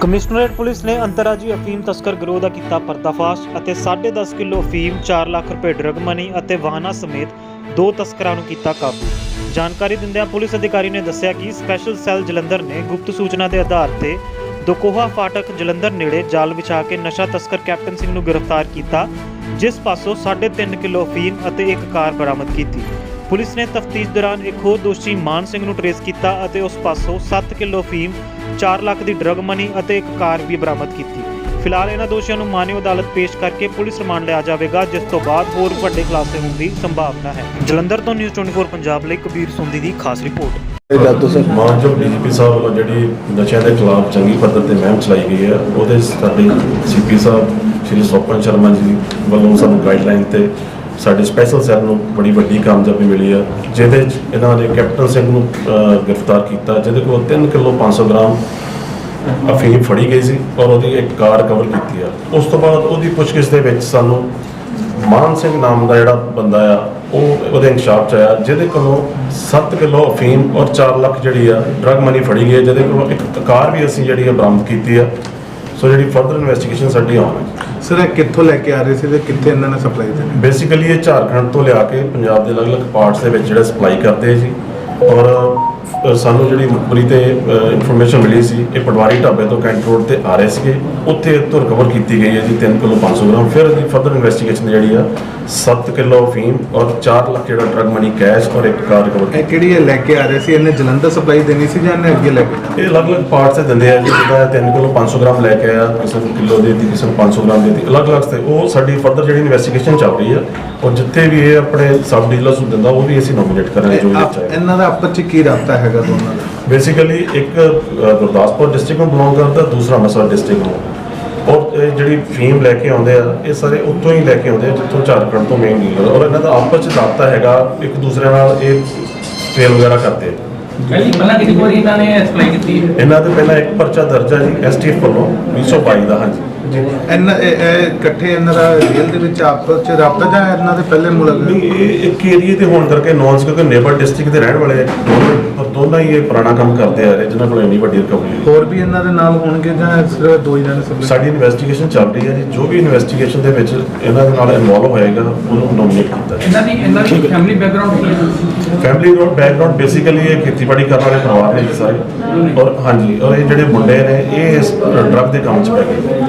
Commissionerate police ਨੇ ਅੰਤਰਰਾਜੀ ਅਫੀਮ ਤਸਕਰ ਗਰੋਹ ਦਾ ਕੀਤਾ ਪਰਦਾਫਾਸ਼ ਅਤੇ 10.5 ਕਿਲੋ ਅਫੀਮ 4 ਲੱਖ ਰੁਪਏ ਡਰਗ ਮਨੀ ਅਤੇ ਵਾਹਨਾਂ ਸਮੇਤ ਦੋ ਤਸਕਰਾਂ ਨੂੰ ਕੀਤਾ ਕਾਬੂ। ਜਾਣਕਾਰੀ ਦਿੰਦਿਆਂ ਪੁਲਿਸ ਅਧਿਕਾਰੀ ਨੇ ਦੱਸਿਆ ਕਿ ਸਪੈਸ਼ਲ ਸੈੱਲ ਜਲੰਧਰ ਨੇ ਗੁਪਤ ਸੂਚਨਾ ਦੇ ਆਧਾਰ ਤੇ ਦੋਕੋਹਾ ਫਾਟਕ ਜਲੰਧਰ ਨੇੜੇ ਜਾਲ ਵਿਛਾ ਕੇ ਨਸ਼ਾ ਤਸਕਰ ਕੈਪਟਨ ਸਿੰਘ ਨੂੰ ਗ੍ਰਿਫਤਾਰ ਕੀਤਾ, ਜਿਸ ਪਾਸੋਂ 3.5 ਕਿਲੋ ਅਫੀਮ ਅਤੇ ਇੱਕ ਕਾਰ ਬਰਾਮਦ ਕੀਤੀ। ਪੁਲਿਸ ਨੇ ਤਫਤੀਸ਼ ਦੌਰਾਨ ਇੱਕ ਹੋਰ ਦੋਸ਼ੀ ਮਾਨ ਸਿੰਘ ਨੂੰ ਟਰੇਸ ਕੀਤਾ ਅਤੇ ਉਸ ਪਾਸੋਂ 7 ਕਿਲੋ ਅਫੀਮ 4 ਲੱਖ ਦੀ ਡਰਗ ਮਨੀ ਅਤੇ ਇੱਕ ਕਾਰ ਵੀ ਬਰਾਮਦ ਕੀਤੀ। ਫਿਲਹਾਲ ਇਹਨਾਂ ਦੋਸ਼ੀਆਂ ਨੂੰ ਮਾਨਵ ਅਦਾਲਤ ਪੇਸ਼ ਕਰਕੇ ਪੁਲਿਸ ਰਿਮਾਂਡ ਲਿਆ ਜਾਵੇਗਾ ਜਿਸ ਤੋਂ ਬਾਅਦ ਹੋਰ ਵੱਡੇ ਖੁਲਾਸੇ ਹੋਣ ਦੀ ਸੰਭਾਵਨਾ ਹੈ। ਜਲੰਧਰ ਤੋਂ ਨਿਊਜ਼ 24 ਪੰਜਾਬ ਲਈ ਕਬੀਰ ਸੁੰਦੀ ਦੀ ਖਾਸ ਰਿਪੋਰਟ। ਦੱਸੋ ਸਰ ਮਾਨਯੋਗ ਡੀਜੀਪੀ ਸਾਹਿਬ ਵੱਲੋਂ ਜਿਹੜੀ ਨਸ਼ਿਆਂ ਦੇ ਖਿਲਾਫ ਚੰਗੀ ਪੱਧਰ ਤੇ ਮੁਹਿੰਮ ਚਲਾਈ ਗਈ ਹੈ ਉਹਦੇ ਸਾਡੇ ਸੀਪੀ ਸਾਹਿਬ ਸ਼੍ਰੀ ਸੋਪਨ ਸ਼ਰਮਾ ਜੀ ਵੱਲੋਂ ਸਾਨੂੰ ਗਾਈਡਲਾਈਨ ਤੇ ਸਾਡੇ ਸਪੈਸ਼ਲ ਸੈੱਲ ਨੂੰ ਬੜੀ ਵੱਡੀ ਕਾਮਯਾਬੀ ਮਿਲੀ ਆ, ਜਿਹਦੇ 'ਚ ਇਹਨਾਂ ਨੇ ਕੈਪਟਨ ਸਿੰਘ ਨੂੰ ਗ੍ਰਿਫਤਾਰ ਕੀਤਾ, ਜਿਹਦੇ ਕੋਲ 3 ਕਿਲੋ 500 ਗ੍ਰਾਮ ਅਫੀਮ ਫੜੀ ਗਈ ਸੀ ਔਰ ਉਹਦੀ ਇੱਕ ਕਾਰ ਕਵਰ ਕੀਤੀ ਆ। ਉਸ ਤੋਂ ਬਾਅਦ ਉਹਦੀ ਪੁੱਛਗਿੱਛ ਦੇ ਵਿੱਚ ਸਾਨੂੰ ਮਾਨ ਸਿੰਘ ਨਾਮ ਦਾ ਜਿਹੜਾ ਬੰਦਾ ਆ, ਉਹ ਉਹਦੇ ਇਨਕਸ਼ਾਫ ਚ ਆਇਆ, ਜਿਹਦੇ ਕੋਲੋਂ 7 ਕਿਲੋ ਅਫੀਮ ਔਰ 4 ਲੱਖ ਜਿਹੜੀ ਆ ਡਰਗ ਮਨੀ ਫੜੀ ਗਈ ਹੈ ਜਿਹਦੇ ਕੋਲੋਂ ਇੱਕ ਕਾਰ ਵੀ ਅਸੀਂ ਜਿਹੜੀ ਆ ਬਰਾਮਦ ਕੀਤੀ ਆ। ਸੋ ਜਿਹੜੀ ਫਰਦਰ ਇਨਵੈਸਟੀਗੇਸ਼ਨ ਸਾਡੀ ਆਨ ਹੈ ਸਰ, ਇਹ ਕਿੱਥੋਂ ਲੈ ਕੇ ਆ ਰਹੇ ਸੀ ਤੇ ਕਿੱਥੇ ਇਹਨਾਂ ਨੇ ਸਪਲਾਈ ਦੇਣੀ ਬੇਸਿਕਲੀ ਇਹ ਝਾਰਖੰਡ ਤੋਂ ਲਿਆ ਕੇ ਪੰਜਾਬ ਦੇ ਅਲੱਗ-ਅਲੱਗ ਪਾਰਟਸ ਦੇ ਵਿੱਚ ਜਿਹੜਾ ਸਪਲਾਈ ਕਰਦੇ ਸੀ। ਔਰ ਅ, ਸਾਨੂੰ ਜਿਹੜੀ ਮੁਖਬਰੀ ਤੇ ਇਨਫੋਰਮੇਸ਼ਨ ਮਿਲੀ ਸੀ ਇਹ ਪਟਵਾਰੀ ਢਾਬੇ ਤੋਂ ਕੈਂਟ ਰੋਡ ਤੇ ਆ ਰਹੇ ਸੀਗੇ। ਉੱਥੇ ਤੋਂ ਰਿਕਵਰ ਕੀਤੀ ਗਈ ਹੈ ਜੀ 3 ਕਿਲੋ 500 ਗ੍ਰਾਮ। ਫਿਰ ਇਹਦੀ ਫਰਦਰ ਇਨਵੈਸਟੀਗੇਸ਼ਨ ਜਿਹੜੀ ਆ 7 ਕਿਲੋ ਅਫੀਮ ਔਰ 4 ਲੱਖ ਜਿਹੜਾ ਡਰਗ ਮਨੀ ਕੈਸ਼ ਔਰ ਇੱਕ ਕਾਰ ਰਿਕਵਰ ਇਹ ਕਿਹੜੀ ਇਹ ਲੈ ਕੇ ਆ ਰਹੇ ਸੀ? ਇਹਨੇ ਜਲੰਧਰ ਸਪਲਾਈ ਦੇਣੀ ਸੀ ਜਾਂ ਇਹਨੇ ਅੱਗੇ ਲੈ ਕੇ? ਜਾਣਾ? ਇਹ ਅਲੱਗ-ਅਲੱਗ ਪਾਰਟਸ ਤੇ ਦਿੰਦੇ ਆ ਜੀ ਜਿਹਦਾ 3 ਕਿਲੋ 500 ਗ੍ਰਾਮ ਲੈ ਕੇ ਆਇਆ ਕਿਸੇ ਨੂੰ ਕਿਲੋ ਦੇ ਦਿੱਤੀ ਕਿਸੇ ਨੂੰ 500 ਗ੍ਰਾਮ ਦੇ ਦਿੱਤੀ। ਅਲੱਗ-ਅਲੱਗ ਤੇ ਉਹ ਸਾਡੀ ਫਰਦਰ ਜਿਹੜੀ ਇਨਵੈਸਟੀਗੇਸ਼ਨ ਚੱਲ ਰਹੀ ਆ ਔਰ ਜਿੱਥੇ ਵੀ ਇਹ ਆਪਣੇ ਸਬ ਡੀਲਰਸ ਨੂੰ ਦਿੰਦਾ ਉਹ ਵੀ ਅਸੀਂ ਨੋਮੀਨੇਟ ਕਰਾਂਗੇ ਜੋ ਇਹ ਵੀ ਆਪ- ਚਾਹੀਦਾ। ਇਹਨਾਂ ਦਾ ਆਪਸ ਚ ਕੀ ਰਾਬਤਾ ਹੈਗਾ ਦੋਨਾਂ ਦਾ। ਬੇਸਿਕਲੀ ਇੱਕ ਗੁਰਦਾਸਪੁਰ ਡਿਸਟ੍ਰਿਕਟ ਨੂੰ ਬਿਲੋਂਗ ਕਰਦਾ ਦੂਸਰਾ ਅੰਮ੍ਰਿਤਸਰ ਡਿਸਟ੍ਰਿਕਟ ਨੂੰ। ਔਰ ਇਹ ਜਿਹੜੀ ਫੀਮ ਲੈ ਕੇ ਆਉਂਦੇ ਆ ਇਹ ਸਾਰੇ ਉੱਥੋਂ ਹੀ ਲੈ ਕੇ ਆਉਂਦੇ ਆ ਜਿੱਥੋਂ ਝਾਰਖੰਡ ਤੋਂ ਮੇਨ ਡੀਲਰ ਔਰ ਇਹਨਾਂ ਦਾ ਆਪਸ ਚ ਦਾਤਾ ਹੈਗਾ ਇੱਕ ਦੂਸਰੇ ਨਾਲ ਇਹ ਸੇਲ ਵਗੈਰਾ ਕਰਦੇ ਆ। ਪਹਿਲੀ ਕਿੰਨੀ ਵਾਰੀ ਇਹਨਾਂ ਨੇ ਅਪਲਾਈ ਕੀਤੀ ਇਹਨਾਂ ਦੇ ਪਹਿਲਾਂ ਇੱਕ ਪਰਚਾ ਦਰਜ ਹੈ ਜੀ ਐਸਟੀਐਫ ਵੱਲੋਂ 222 ਦਾ ਹਾਂਜੀ। ਇਹਨਾਂ ਇਹ ਇਹ ਇਕੱਠੇ ਇਹਨਾਂ ਦਾ ਜੇਲ੍ਹ ਦੇ ਵਿੱਚ ਆਪਸ ਚ ਰਾਬਤਾ ਜਾਂ ਇਹਨਾਂ ਦੇ ਪਹਿਲੇ ਮੁਲਕ? ਨਹੀਂ ਇਹ ਇੱਕ ਏਰੀਏ ਤੇ ਹੋਣ ਕਰਕੇ ਨੌਨਸ ਕਿਉਂਕਿ ਨੇਬਰ ਡਿਸਟ੍ਰਿਕਟ ਦੇ ਰਹਿਣ ਵਾਲੇ ਦੋਨੋਂ ਪਰ ਦੋਨਾਂ ਹੀ ਇਹ ਪੁਰਾਣਾ ਕੰਮ ਕਰਦੇ ਆ ਰਹੇ ਜਿਨ੍ਹਾਂ ਕੋਲ ਇੰਨੀ ਵੱਡੀ ਰਿਕਵਰੀ ਹੈ ਹੋਰ ਵੀ ਇਹਨਾਂ ਦੇ ਨਾਲ ਹੋਣਗੇ ਜਾਂ ਸਿਰਫ ਦੋ ਹੀ ਜਣੇ ਸਪਲਾਈ ਸਾਡੀ ਇਨਵੈਸਟੀਗੇਸ਼ਨ ਚੱਲ ਰਹੀ ਹੈ ਜੀ। ਜੋ ਵੀ ਇਨਵੈਸਟੀਗੇਸ਼ਨ ਦੇ ਵਿੱਚ ਇਹਨਾਂ ਦੇ ਨਾਲ ਇਨਵੋਲਵ ਹੋਏਗਾ ਉਹਨੂੰ ਨੋਮੀਨੇਟ ਕੀਤਾ ਜਾਏਗਾ। ਇਹਨਾਂ ਦੀ ਇਹਨਾਂ ਦੀ ਫੈਮਿਲੀ ਬੈਕਗ੍ਰਾਉਂਡ ਕੀ ਹੈ? ਫੈਮਿਲੀ ਦਾ ਬੈਕਗ੍ਰਾਉਂਡ ਬੇਸਿਕਲੀ ਇਹ ਖੇਤੀਬਾੜੀ ਕਰਨ ਵਾਲੇ ਪਰਿਵਾਰ ਨੇ ਜੀ ਸਾਰੇ। ਔਰ ਹਾਂਜੀ ਔਰ ਇਹ ਜਿਹੜੇ ਮੁੰਡੇ ਨੇ ਇਹ ਇਸ ਡਰਗ ਦੇ ਕੰਮ 'ਚ ਪੈ ਗਏ।